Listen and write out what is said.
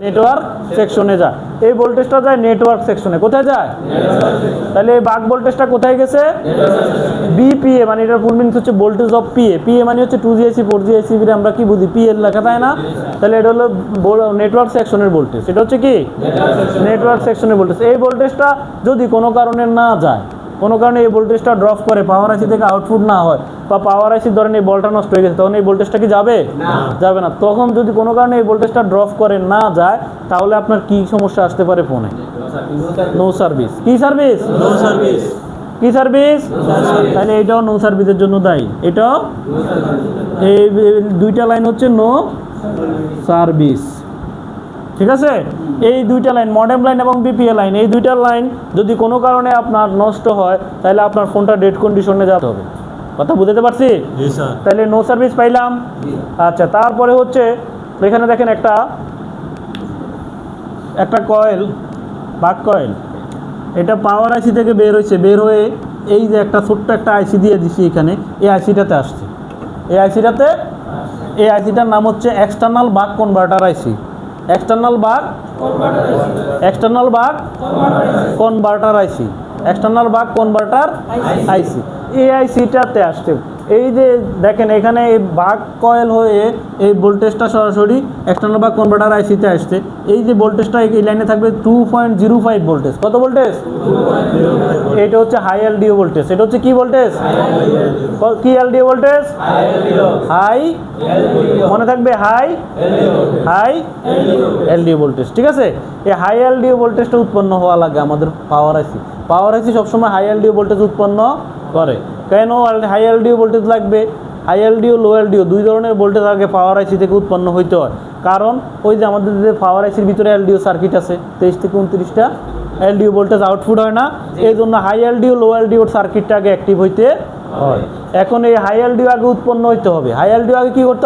Network সেকশনে যায় এই ভোল্টেজটা যায় নেটওয়ার্ক সেকশনে। কোথায় যায়? তাহলে এই বাক ভোল্টেজটা কোথায় গেছে? বিপিএ মানে এটার ফুল মিনিংস হচ্ছে ভোল্টেজ অফ পিএ পিএ মানে হচ্ছে টু জিএসি ফোর জিএসি আমরা কি বুঝি? পিএল লেখা, তাই না? তাহলে এটা হলো নেটওয়ার্ক সেকশনের ভোল্টেজ এটা হচ্ছে কি? নেটওয়ার্ক সেকশনের ভোল্টেজ এই ভোল্টেজটা যদি কোনো কারণে না যায় কোনো কারণে এই ভোল্টেজটা ড্রপ করে পাওয়ার আইসি থেকে আউটপুট না হয় বা পাওয়ার আইসি ধরেন এই বলটা নষ্ট হয়ে গেছে তখন এই ভোল্টেজটা কি যাবে? যাবে না। তখন যদি কোনো কারণে এই ভোল্টেজটা ড্রপ করে না যায় তাহলে আপনার কি সমস্যা আসতে পারে ফোনে? নো সার্ভিস কি সার্ভিস নো সার্ভিস কি সার্ভিস তাহলে এটাও নো সার্ভিসের জন্য দায়ী। এটাও? এই দুইটা লাইন হচ্ছে নো সার্ভিস ঠিক আছে? এই দুইটা লাইন মডেম লাইন এবং বিপিএ লাইন এই দুইটা লাইন যদি কোনো কারণে আপনার নষ্ট হয় তাহলে আপনার ফোনটা ডেড কন্ডিশনে যেতে হবে কথা বুঝতে পারছি? জি স্যার। তাহলে নো সার্ভিস পাইলাম। আচ্ছা তারপরে হচ্ছে এখানে দেখেন একটা একটা কয়েল বাক কয়েল এটা পাওয়ার আইসি থেকে বের হয়েছে বের হয়ে এই যে একটা ছোট্ট একটা আইসি দিয়ে দিছি এখানে এই আইসিটাতে আসছে। এই আইসিটাতে এই আইসিটার নাম হচ্ছে external buck converter IC external buck external buck converter IC external buck converter IC এই আইসিটাতে আসছে। এই যে দেখেন, এখানে এই বাঘ কয়েল হয়ে এই ভোল্টেজটা সরাসরি এক্সটার্নাল বাক কনভার্টার আইসিতে আসছে। এই যে ভোল্টেজটা এই লাইনে থাকবে two point zero five voltage কত ভোল্টেজ এটা হচ্ছে হাই এলডিও ভোল্টেজ এটা হচ্ছে কি ভোল্টেজ কি এলডিও ভোল্টেজ হাই মনে থাকবে হাই হাই এলডিও ভোল্টেজ ঠিক আছে? এই হাই এলডিও ভোল্টেজটা উৎপন্ন হওয়া লাগে আমাদের পাওয়ার আইসি পাওয়ার আইসি সবসময় হাই এলডিও ভোল্টেজ উৎপন্ন করে। কেন হাই এলডিও ভোল্টেজ লাগবে? হাই এলডিও লো এলডিও দুই ধরনের ভোল্টেজ আগে পাওয়ার আইসি থেকে উৎপন্ন হইতে হয়। কারণ ওই যে আমাদের যে পাওয়ার আইসির ভিতরে এলডিও সার্কিট আছে তেইশ থেকে উনত্রিশটা এলডিও ভোল্টেজ আউটপুট হয় না। এই জন্য হাই এলডিও লো এলডিও সার্কিটটা আগে অ্যাক্টিভ হইতে হয়। এখন এই হাই এলডিও আগে উৎপন্ন হইতে হবে। হাই এলডিও আগে কী করতে